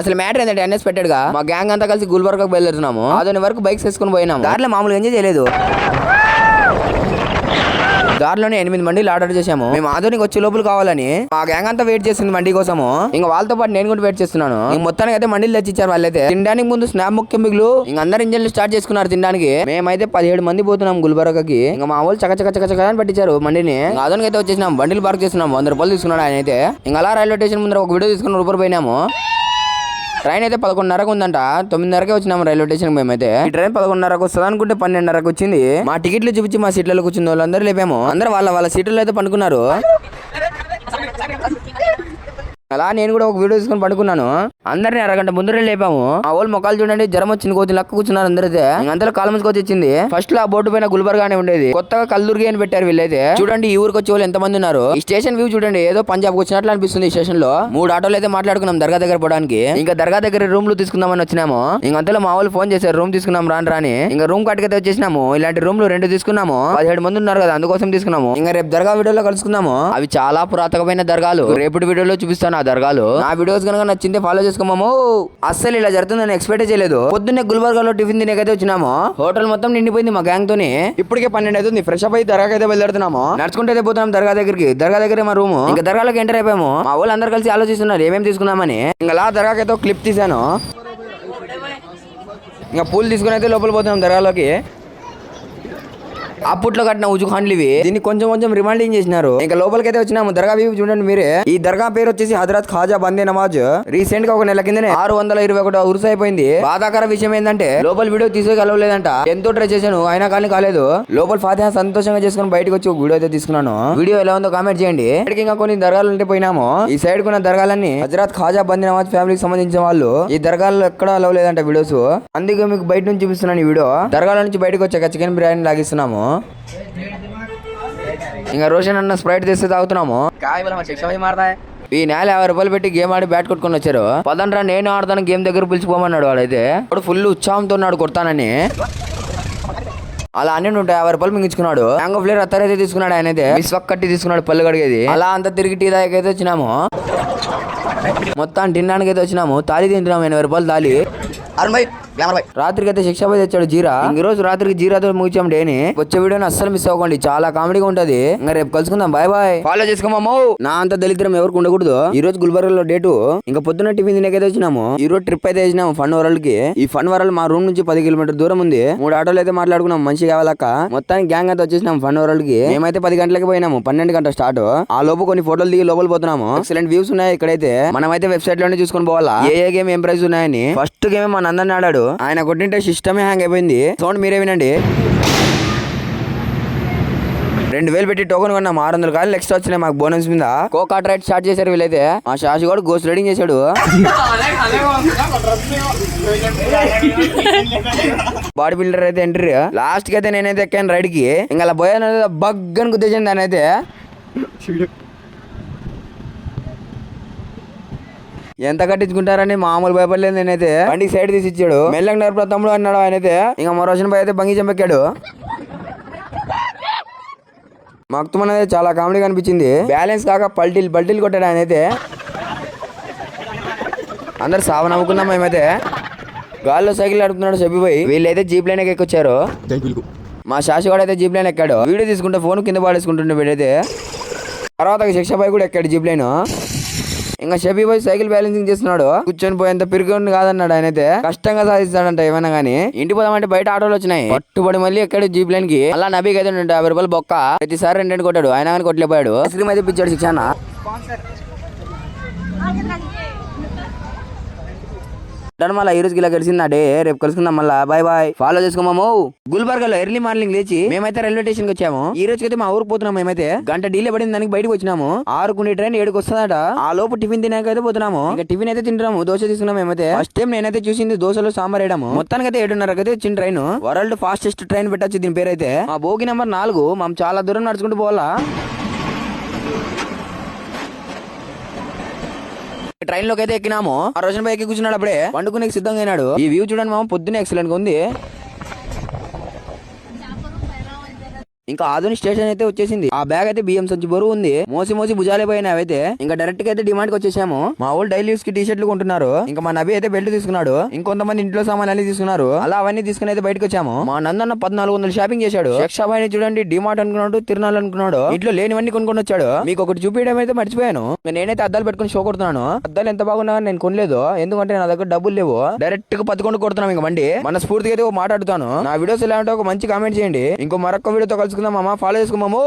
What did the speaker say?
అసలు మ్యాటర్ ఏంటంటే ఎన్ఎస్ పెట్టాడుగా. మా గ్యాంగ్ అంతా కలిసి గుల్బర్గా బయలుదేరుతున్నాము. అదని వరకు బైక్స్ వేసుకుని పోయినాము. దారిలో మామూలుగా ఎంజాయ్ చేయలేదు. దారిలోనే ఎనిమిది మండీలు ఆర్డర్ చేశాము. మేము ఆధునిక వచ్చే లోపల కావాలని మా గ్యాంగ్ అంతా వెయిట్ చేసింది మండీ కోసము. ఇంకా వాళ్ళతో పాటు నేను కూడా వెయిట్ చేస్తున్నాను. మొత్తానికి అయితే మండీలు తెచ్చిచ్చారు వాళ్ళైతే. తినడానికి ముందు స్నాప్ ముఖ్యం మిగులు. ఇంక అందరు ఇంజన్లు స్టార్ట్ చేసుకున్నారు తినడానికి. మేమైతే పదిహేడు మంది పోతున్నాం గుల్బర్గకి. ఇంకా మా వాళ్ళు చక చక చక చక అని పట్టించారు మండిని ఇంకా ఆధునిక అయితే వచ్చేసినాం. బండిలు పార్క్ చేస్తున్నాం. వంద రూపాయలు తీసుకున్నాడు ఆయన అయితే. ఇంకా అలా రైల్వే స్టేషన్ ముందర ఒక వీడియో తీసుకుని రూపాయలు పోయినాము. ట్రైన్ అయితే పదకొండున్నరకు ఉందంట. తొమ్మిదిన్నరకే వచ్చినాము రైల్వే స్టేషన్ మేమైతే. ఈ ట్రైన్ పదకొండున్నరకు వస్తుంది అనుకుంటే పన్నెండున్నరకు వచ్చింది. మా టికెట్లు చూపించి మా సీట్లలో కూర్చున్న వాళ్ళందరూ లేపాము. అందరూ వాళ్ళ వాళ్ళ సీట్లలో అయితే పండుకున్నారు. అలా నేను కూడా ఒక వీడియో తీసుకొని పడుకున్నాను. అందరిని అరగంట ముందరే లేపాము. ఆ వాళ్ళు మొక్కలు చూడండి జ్వరం వచ్చింది కోతి లక్క కూర్చున్నారు అందరైతే. అందరూ కాలం కోతి వచ్చింది. ఫస్ట్లో ఆ బోర్డు పైన గుల్బర్గానే ఉండేది. కొత్తగా కల్దుర్గి అని పెట్టారు వీళ్ళైతే. చూడండి ఈ ఊరికి వచ్చే వాళ్ళు ఎంత మంది ఉన్నారు. ఈ స్టేషన్ వ్యూ చూడండి ఏదో పంజాబ్ వచ్చినట్లు అనిపిస్తుంది ఈ స్టేషన్లో. మూడు ఆటోలు అయితే మాట్లాడుకున్నాం దర్గా దగ్గర పోవడానికి. ఇంకా దర్గా దగ్గర రూమ్లు తీసుకుందామని వచ్చినాము. ఇంక అంతలో మా వాళ్ళు ఫోన్ చేశారు రూమ్ తీసుకున్నాం రాని రాని ఇంకా రూమ్ కట్టుకైతే వచ్చేసినాము. ఇలాంటి రూమ్లు రెండు తీసుకున్నాము. పదిహేడు మంది ఉన్నారు కదా అందుకోసం తీసుకున్నాము. ఇంకా రేపు దర్గా వీడియోలో కలుసుకుందాము. అవి చాలా పురాతకమైన దర్గాలు. రేపటి వీడియోలో చూపిస్తాను. దర్గాలో. నా వీడియోస్ కనుక నచ్చింది ఫాలో చేసుకోమాము. అస్సలు ఇలా జరుగుతుందని ఎక్స్పెక్ట్ చేయలేదు. పొద్దున్నే గుల్బర్గాలో టిఫిన్ తినేకైతే వచ్చినాము. హోటల్ మొత్తం నిండిపోయింది మా గ్యాంగ్ తోని. ఇప్పటికే పన్నెండు అవుతుంది ఫ్రెష్ అప్ అయ్యి దర్గాకి అయితే బయలుదేరుతున్నాము. నడుచుకుంటే అయితే పోతున్నాం దర్గా దగ్గరికి. దర్గా దగ్గర మా రూమ్ ఇంకా దర్గాలోకి ఎంటర్ అయిపోయాము. మా వాళ్ళు అందరు కలిసి ఆలోచిస్తున్నారు ఏమేమి తీసుకుందామని. ఇంకా అలా అయితే క్లిప్ తీసాను ఇంకా పూలు తీసుకుని అయితే లోపల పోతున్నాం దర్గాలోకి. అప్పట్లో కట్టిన ఉజుఖాన్లు ఇవి. దీన్ని కొంచెం కొంచెం రిమైండింగ్ చేసినారు. ఇంకా లోపలికి అయితే వచ్చినాము. దర్గా వ్యూ చూడండి మీరే. ఈ దర్గా పేరు వచ్చేసి హజరత్ ఖాజా బందే నవాజ్ రీసెంట్గా ఒక నెల కిందనే ఆరు వందల ఇరవై ఒకటి ఉరుసు అయిపోయింది. బాధాకర విషయం ఏంటంటే లోపల వీడియో తీసుకోగలవలేదంట ఎంతో ట్రై చేశాను అయినా కానీ కాలేదు. లోపల ఫాతిహా సంతోషంగా చేసుకుని బయటకు వచ్చి ఒక వీడియో అయితే తీసుకున్నాను. వీడియో ఎలా ఉందో కామెంట్ చేయండి. ఇక్కడికి ఇంకా కొన్ని దర్గాలు ఉంటే పోయినాము. ఈ సైడ్ కున్న దర్గాలన్నీ హజరత్ ఖాజా బందీ నవాజ్ ఫ్యామిలీకి సంబంధించిన వాళ్ళు ఈ దర్గాల్లో ఎక్కడ అలవలేదంట వీడియోస్ అందుకే మీకు బయట నుంచి చూపిస్తున్నాను ఈ వీడియో దర్గాల నుంచి బయటకు వచ్చాక చికెన్ బిర్యానీ లాగిస్తున్నాము. ఇంకా రోషన్ అన్న స్ప్రైట్ తెస్తే తాగుతున్నాము. ఈ నేల యాభై రూపాయలు పెట్టి గేమ్ ఆడి బ్యాట్ కొట్టుకొని వచ్చారు. పదండ్రా నేను ఆడతాను గేమ్ దగ్గర పిలిచిపోమన్నాడు వాడైతే. ఇప్పుడు ఫుల్ ఉత్సాహంతో ఉన్నాడు కొడతానని. అలా అన్ని ఉంటాయి యాభై రూపాయలు మింగించుకున్నాడు. మ్యాంగో ఫ్లేవర్ అత్తరైతే తీసుకున్నాడు ఆయన అయితే మిస్వక్ కట్టి తీసుకున్నాడు పళ్ళు కడిగేది. అలా అంతా తిరిగి టీ దాకా అయితే వచ్చినాము. మొత్తం తినడానికి అయితే వచ్చినాము. తాళి తింటున్నాము ఎనభై రూపాయలు తాళి. అరుణ్ భాయ్ గ్లామర్ భాయ్. రాత్రికి అయితే శిక్ష పోయి తెచ్చాడు జీరా. ఈ రోజు రాత్రికి జీరాతో ముగించాం డేని. వచ్చే వీడియోని అస్సలు మిస్ అవ్వకండి. చాలా కామెడీగా ఉంటది. ఇంకా రేపు కలుసుకుందాం. Bye bye. ఫాలో చేసుకోమాము నా అంత దళిద్రం ఎవరికి ఉండకూడదు. ఈ రోజు గుల్బర్గా లో డేటు ఇంకా పొద్దున్న టిఫిన్ తినేకైతే వచ్చినాము. ఈ రోజు ట్రిప్ అయితే వేసినాము ఫన్ వరల్డ్కి ఈ ఫన్ వరల్డ్ మా రూమ్ నుంచి పది కిలోమీటర్ దూరం ఉంది. మూడు ఆటోలు అయితే మాట్లాడుకున్నాం మంచి కావాలక్క. మొత్తానికి గ్యాంగ్ అంతా వచ్చేసినాం ఫన్ వరల్డ్కి మేమైతే పది గంటలకి పోయినాము. పన్నెండు గంటల స్టార్ట్ ఆ లోపు కొన్ని ఫోటోలు దిగి లోపల పోతున్నాము. ఎక్సలెంట్ వ్యూస్ ఉన్నాయి ఇక్కడైతే. మనమైతే వెబ్సైట్లోనే చూసుకొని పోవాలా? ఏ ఏ గేమ్ ఏం ప్రైస్ ఉన్నాయని? ఫస్ట్ గేమ్ మా నందన్ ఆడాడు ఆయన కొట్టింటే సిస్టమే హ్యాంగ్ అయిపోయింది. సౌండ్ మీరే వినండి. రెండు వేలు పెట్టి టోకెన్ కొన్నాం. ఆరు వందలు కాదు ఎక్స్ట్రా వచ్చినాయి మాకు బోనస్ మీద. కోకా రైడ్ స్టార్ట్ చేశారు వీళ్ళైతే. మా షాషి కూడా గోస్ రైడింగ్ చేశాడు. బాడీ బిల్డర్ అయితే ఎంట్రీ లాస్ట్కి అయితే నేనైతే ఎక్కాను రైడ్కి. ఇంకా అలా పోయాను బగ్గని గుద్దేసింది దాని అయితే ఎంత కట్టించుకుంటారని మామూలు భయపడలేదు నేనైతే. బండికి సైడ్ తీసి ఇచ్చాడు. మెల్లగా నేర్పు తమ్ముడు అన్నాడు ఆయన అయితే ఇంకా మరోషన్ పై అయితే బంగి చంపెక్కాడు. మక్తుమన్ అయితే చాలా కామెడీగా అనిపించింది బ్యాలెన్స్ కాక పల్టీలు పల్టీలు కొట్టాడు ఆయన అయితే అందరు సావ నవ్వుకున్నాం మేమైతే. గాల్లో సైకిల్ నడుపుతున్నాడు సబ్బిపోయి వీళ్ళైతే జీప్ లైన్ ఎక్కొచ్చారు మా శాషి కూడా అయితే జీప్ లైన్ ఎక్కాడు. వీడియో తీసుకుంటే ఫోన్ కింద పాడేసుకుంటుండే వీడైతే. తర్వాత శిక్ష పై కూడా ఎక్కాడు జీప్ లైన్. ఇంకా షబీ పోయి సైకిల్ బ్యాలెన్సింగ్ చేస్తున్నాడు. కూర్చొని పోయేంత పిరుగు కాదన్నాడు ఆయన అయితే కష్టంగా సాధిస్తాడంట ఏమైనా గానీ. ఇంటి పోదామంటే బయట ఆటోలు వచ్చినాయి. పట్టుబడి మళ్ళీ ఎక్కడ జీప్ లైన్కి. అలా నబీకి అయితే యాభై రూపాయలు బొక్క. ప్రతిసారి రెండు రెండు కొట్టాడు. ఆయన కానీ కొట్టలేపోయాడు ఐస్ క్రీమ్ అయితే పిచ్చాడు శిక్షణ. డన్ మళ్ళీ ఈ రోజుకి ఇలా కలిసింది డే రేపు కలుసుకుందాం మళ్ళా. Bye bye. ఫాలో చేసుకోమాము. గుల్బర్గా లో ఎర్లీ మార్నింగ్ లేచి మేమైతే రైల్వే స్టేషన్కి వచ్చాము. ఈ రోజు అయితే మా ఊరికి పోతున్నాం మేమైతే. గంట డీలే పడింది దానికి బయటకు వచ్చినాము. ఆరుకునే ట్రైన్ ఏడుకు వస్తుందట. ఆ లోపు టిఫిన్ తినాక అయితే పోతున్నాము. ఇంకా టిఫిన్ అయితే తింటున్నాము. దోశ తీసుకున్నాం మేమైతే. ఫస్ట్ టైం నేనైతే చూసింది దోశలో సాంబార్ వేయడము. మొత్తానికి అయితే ఏడున్నరకు అయితే వచ్చిన ట్రైన్ వరల్డ్ ఫాస్టెస్ట్ ట్రైన్ పెట్టచ్చు దీని పేరు అయితే మా బోగి నెంబర్ నాలుగు. మనం చాలా దూరం నడుచుకుంటూ పోవాలా? ట్రైన్లోకి అయితే ఎక్కినాము ఆ రోజున పైకి కూర్చున్నాడు అప్పుడే. వండుకునే సిద్ధంగా అయినాడు. ఈ వ్యూ చూడండి మామ పొద్దున్న ఎక్సలెంట్గా ఉంది. ఇంకా ఆధునిక స్టేషన్ అయితే వచ్చేసింది. ఆ బ్యాగ్ అయితే బియ్యం సంచి బరువు ఉంది. మోసి మోసి భుజాలే పోయిన అవైతే. ఇంకా డైరెక్ట్గా అయితే డిమాండ్కి వచ్చేసాము. మా వాళ్ళు డైలీ యూస్కి టీ షర్ట్లు కొంటున్నారు. ఇంకా మా నబి అయితే బెల్ట్ తీసుకున్నాడు. ఇంకొంతమంది ఇంట్లో సామాన్లు అన్ని తీసుకున్నారు. అలా అవన్నీ తీసుకుని అయితే బయటకు వచ్చాము. మా నందన్న పద్నాలుగు వందలు షాపింగ్ చేశాడు. షాబాయిని చూడండి డిమార్ట్ అనుకున్నాడు తిరునాలు అనుకున్నాడు. ఇంట్లో లేనివన్నీ కొనుక్కొని వచ్చాడు. మీకు ఒకటి చూపించడం అయితే మర్చిపోయాను. నేనైతే అద్దాలు పెట్టుకుని షో కొడుతున్నాను. అద్దాలు ఎంత బాగున్నా నేను కొనలేదు. ఎందుకంటే నా దగ్గర డబ్బులు లేవు. డైరెక్ట్గా పదకొండు కొడుతున్నాం ఇంకా బండి. మన స్ఫూర్తిగా అయితే మాట్లాడుతాను నా వీడియోస్ ఎలా ఉంటే ఒక మంచి కామెంట్ చేయండి. ఇంకో మరొక వీడియోతో కలుసుకుందాం మామ ఫాలో చేసుకుందాము